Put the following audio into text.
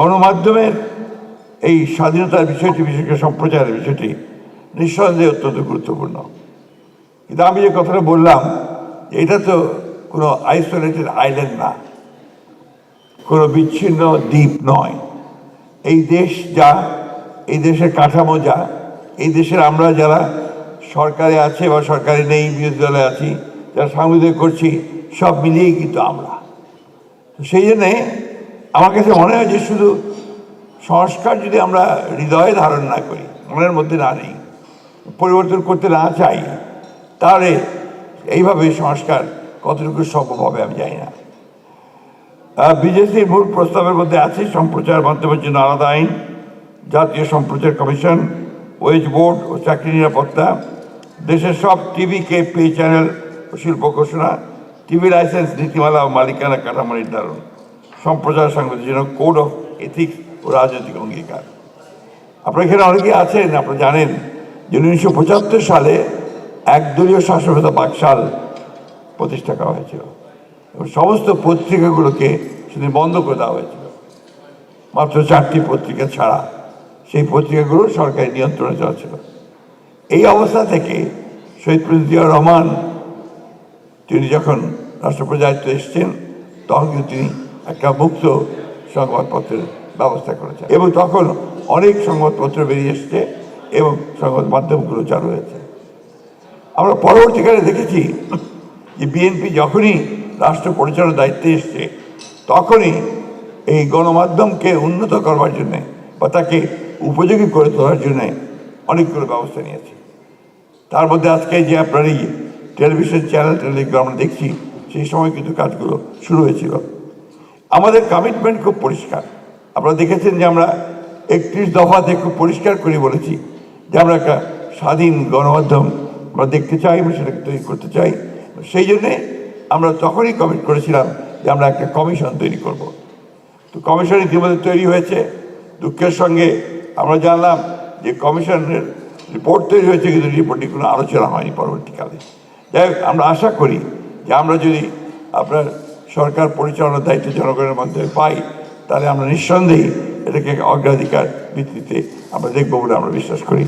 গণমাধ্যমের এই স্বাধীনতার বিষয়টি বিশেষ সম্প্রচারের বিষয়টি নিঃসন্দেহে অত্যন্ত গুরুত্বপূর্ণ। কিন্তু আমি যে কথাটা বললাম এটা তো কোনো আইসোলেটেড আইল্যান্ড না। কোনো বিচ্ছিন্ন দ্বীপ নয়। এই দেশ যা, এই দেশের কাঠামো যা, এই দেশের আমরা যারা সরকারে আছে বা সরকারে নেই, বিরোধী দলে আছি, যারা সাংবাদিক করছি, সব মিলিয়েই কিন্তু আমরা। সেই জন্যে আমার কাছে মনে হয় যে শুধু সংস্কার যদি আমরা হৃদয়ে ধারণ না করি, মনের মধ্যে না নেই, পরিবর্তন করতে না চাই, তাহলে এইভাবে সংস্কার কতটুকু সম্ভব হবে আমি জানি না। বিজেপির মূল প্রস্তাবের মধ্যে আছে সম্প্রচার মাধ্যমের জন্য আলাদা আইন, জাতীয় সম্প্রচার কমিশন, ওয়েজ বোর্ড ও চাকরি নিরাপত্তা, দেশের সব টিভি কে পে চ্যানেল শিল্প ঘোষণা, টিভি লাইসেন্স, নীতিমালা ও মালিকানা কাঠামো নির্ধারণ। সম্প্রচার সংগঠনের যেন কোড অফ এথিক্স ও রাজনৈতিক অঙ্গীকার। আপনার এখানে অনেকে আছেন, আপনারা জানেন যে উনিশশো পঁচাত্তর সালে একদলীয় শাসনতা বাকশাল প্রতিষ্ঠা করা হয়েছিল এবং সমস্ত পত্রিকাগুলোকে সেদিন বন্ধ করে দেওয়া হয়েছিল। মাত্র চারটি পত্রিকা ছাড়া সেই পত্রিকাগুলো সরকারি নিয়ন্ত্রণে চলছিল এই অবস্থা থেকে শহীদ প্রেসিডেন্ট রহমান, তিনি যখন রাষ্ট্রপতি দায়িত্ব এসছেন, তখন কিন্তু তিনি একটা মুক্ত সংবাদপত্রের ব্যবস্থা করেছে। এবং তখন অনেক সংবাদপত্র বেরিয়ে এসছে এবং সংবাদ মাধ্যমগুলো চালু হয়েছে। আমরা পরবর্তীকালে দেখেছি যে বিএনপি যখনই রাষ্ট্র পরিচালনার দায়িত্বে এসছে, তখনই এই গণমাধ্যমকে উন্নত করবার জন্যে বা তাকে উপযোগী করে তোলার জন্যে অনেকগুলো ব্যবস্থা নিয়েছে। তার মধ্যে আজকে যে আপনার এই টেলিভিশন চ্যানেল টেলিগুলো আমরা দেখছি, সেই সময় কিন্তু কাজগুলো শুরু হয়েছিল। আমাদের কমিটমেন্ট খুব পরিষ্কার। আপনারা দেখেছেন যে আমরা একত্রিশ দফাতে খুব পরিষ্কার করে বলেছি যে আমরা একটা স্বাধীন গণমাধ্যম আমরা দেখতে চাই, আমরা সেটাকে তৈরি করতে চাই। সেই জন্যে আমরা তখনই কমিট করেছিলাম যে আমরা একটা কমিশন তৈরি করব। তো কমিশন ইতিমধ্যে তৈরি হয়েছে। দুঃখের সঙ্গে আমরা জানলাম যে কমিশনের রিপোর্ট তৈরি হয়েছে, কিন্তু রিপোর্টটি কোনো আলোচনা হয়নি পরবর্তীকালে। যাই আমরা আশা করি যে আমরা যদি আপনার সরকার পরিচালনার দায়িত্ব জনগণের মাধ্যমে পাই, তাহলে আমরা নিঃসন্দেহে এটাকে অগ্রাধিকার ভিত্তিতে আমরা দেখব বলে আমরা বিশ্বাস করি।